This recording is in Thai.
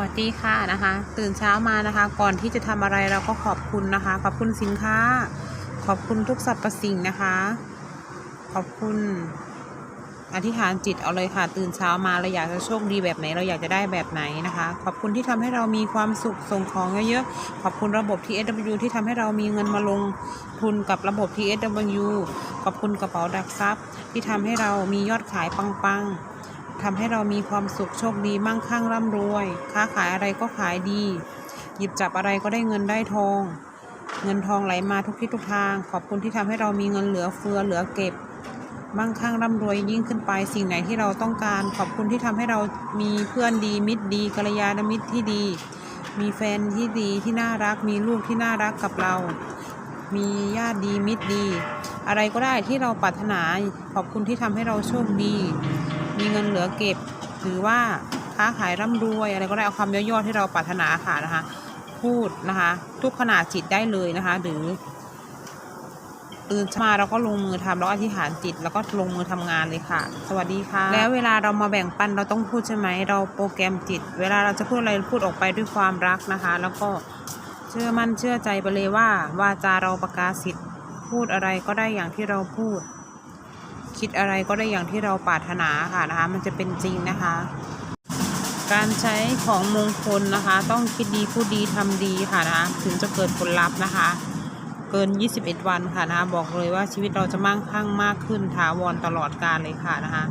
วัสดีค่ะนะคะ ตื่นเช้ามานะคะ ก่อนที่จะทำอะไรเราก็ขอบคุณนะคะ ขอบคุณสินค้า ขอบคุณทุกสรรพสิ่งนะคะ ขอบคุณอธิษฐานจิตเอาเลยค่ะ ตื่นเช้ามาเราอยากจะโชคดีแบบไหน เราอยากจะได้แบบไหนนะคะ ขอบคุณที่ทำให้เรามีความสุขส่งของเยอะๆขอบคุณระบบ TSW ที่ทำให้เรามีเงินมาลงทุนกับระบบ TSW ขอบคุณกระเป๋าดักทรัพย์ ที่ทำให้เรามียอดขายปังๆ ทำให้เรามีความสุขโชคดีมั่งคั่งร่ำรวย ค้าขายอะไรก็ขายดี หยิบจับอะไรก็ได้เงินได้ทอง เงินทองไหลมาทุกทิศทุกทาง ขอบคุณที่ทำให้เรามีเงินเหลือเฟือเหลือเก็บมั่งคั่งร่ำรวยยิ่งขึ้นไปสิ่งไหนที่เราต้องการ ขอบคุณที่ทำให้เรามีเพื่อนดีมิตรดีกัลยาณมิตรที่ดี มีแฟนที่ดีที่น่ารัก มีลูกที่น่ารักกับเรา มีญาติดีมิตรดี อะไรก็ได้ที่เราปรารถนา ขอบคุณที่ทำให้เราโชคดี มีเงินเหลือเก็บ หรือว่าค้าขายร่ำรวยอะไรก็ได้เอาคำย่อๆที่เราปรารถนาค่ะนะคะ พูดนะคะ ทุกขนาดจิตได้เลยนะคะ หรือตื่นมาเราก็ลงมือทำแล้วอธิษฐานจิต แล้วก็ลงมือทำงานเลยค่ะ สวัสดีค่ะ แล้วเวลาเรามาแบ่งปันเราต้องพูดใช่ไหมเราโปรแกรมจิต เวลาเราจะพูดอะไรพูดออกไปด้วยความรักนะคะ แล้วก็เชื่อมั่นเชื่อใจไปเลยว่า วาจาเราประกาศสิทธิ์พูดอะไรก็ได้อย่างที่เราพูด คิดอะไรก็ได้อย่างที่เราปรารถนาค่ะนะคะ มันจะเป็นจริงนะคะ การใช้ของมงคลนะคะ ต้องคิดดีพูดดีทำดีค่ะนะคะถึงจะเกิดผลลัพธ์นะคะ เกิน 21 วันค่ะนะคะบอกเลยว่าชีวิตเราจะมั่งคั่งมากขึ้นถาวรตลอดกาลเลยค่ะนะคะ